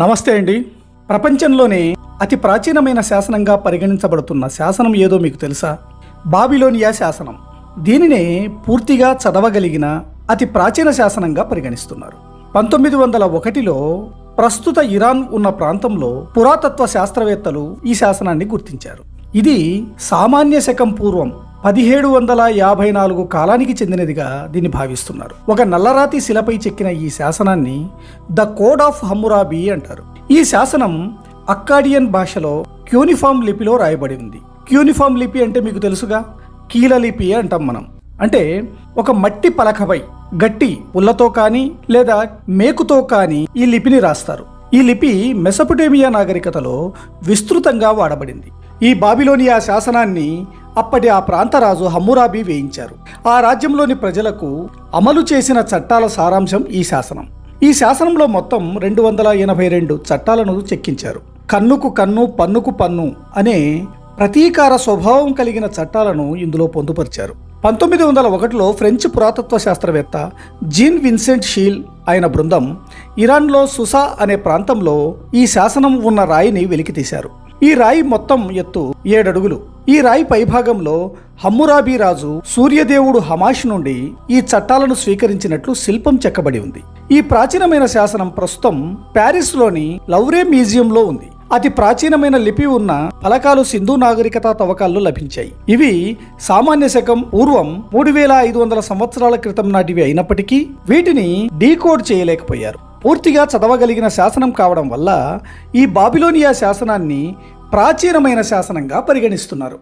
నమస్తే అండి. ప్రపంచంలోనే అతి ప్రాచీనమైన శాసనంగా పరిగణించబడుతున్న శాసనం ఏదో మీకు తెలుసా? బాబిలోనియా శాసనం. దీనినే పూర్తిగా చదవగలిగిన అతి ప్రాచీన శాసనంగా పరిగణిస్తున్నారు. పంతొమ్మిది వందల ఒకటిలో ప్రస్తుత ఇరాన్ ఉన్న ప్రాంతంలో పురాతత్వ శాస్త్రవేత్తలు ఈ శాసనాన్ని గుర్తించారు. ఇది సామాన్య శకం పూర్వం పదిహేడు వందల యాభై నాలుగు కాలానికి చెందినదిగా దీన్ని భావిస్తున్నారు. ఒక నల్లరాతి శిలపై చెక్కిన ఈ శాసనాన్ని ద కోడ్ ఆఫ్ హమ్మురాబీ అంటారు. ఈ శాసనం అక్కాడియన్ భాషలో క్యూనిఫామ్ లిపిలో రాయబడి ఉంది. క్యూనిఫామ్ లిపి అంటే మీకు తెలుసుగా? కీల లిపి అంటాం మనం. అంటే ఒక మట్టి పలకపై గట్టి పుల్లతో కానీ లేదా మేకుతో కానీ ఈ లిపిని రాస్తారు. ఈ లిపి మెసపటేమియా నాగరికతలో విస్తృతంగా వాడబడింది. ఈ బాబిలోనియా శాసనాన్ని అప్పటి ఆ ప్రాంతరాజు హమ్మురాబీ వేయించారు. ఆ రాజ్యంలోని ప్రజలకు అమలు చేసిన చట్టాల సారాంశం ఈ శాసనం. ఈ శాసనంలో మొత్తం రెండు వందల ఎనభై రెండు చట్టాలను చెక్కించారు. కన్నుకు కన్ను పన్నుకు పన్ను అనే ప్రతీకార స్వభావం కలిగిన చట్టాలను ఇందులో పొందుపరిచారు. పంతొమ్మిది వందల ఒకటిలో ఫ్రెంచ్ పురాతత్వ శాస్త్రవేత్త జీన్ విన్సెంట్ షీల్ ఆయన బృందం ఇరాన్లో సుసా అనే ప్రాంతంలో ఈ శాసనం ఉన్న రాయిని వెలికితీశారు. ఈ రాయి మొత్తం ఎత్తు ఏడడుగులు. ఈ రాయి పైభాగంలో హమ్మురాబీ రాజు సూర్యదేవుడు హమాష్ నుండి ఈ చట్టాలను స్వీకరించినట్లు శిల్పం చెక్కబడి ఉంది. ఈ ప్రాచీనమైన శాసనం ప్రస్తుతం ప్యారిస్లోని లవ్రే మ్యూజియంలో ఉంది. అతి ప్రాచీనమైన లిపి ఉన్న ఫలకాలు సింధు నాగరికత తవ్వకాల్లో లభించాయి. ఇవి సామాన్య శకం పూర్వం మూడు వేల ఐదు వందల సంవత్సరాల క్రితం నాటివి అయినప్పటికీ వీటిని డీకోడ్ చేయలేకపోయారు. పూర్తిగా చదవగలిగిన శాసనం కావడం వల్ల ఈ బాబిలోనియా శాసనాన్ని ప్రాచీనమైన శాసనంగా పరిగణిస్తున్నారు.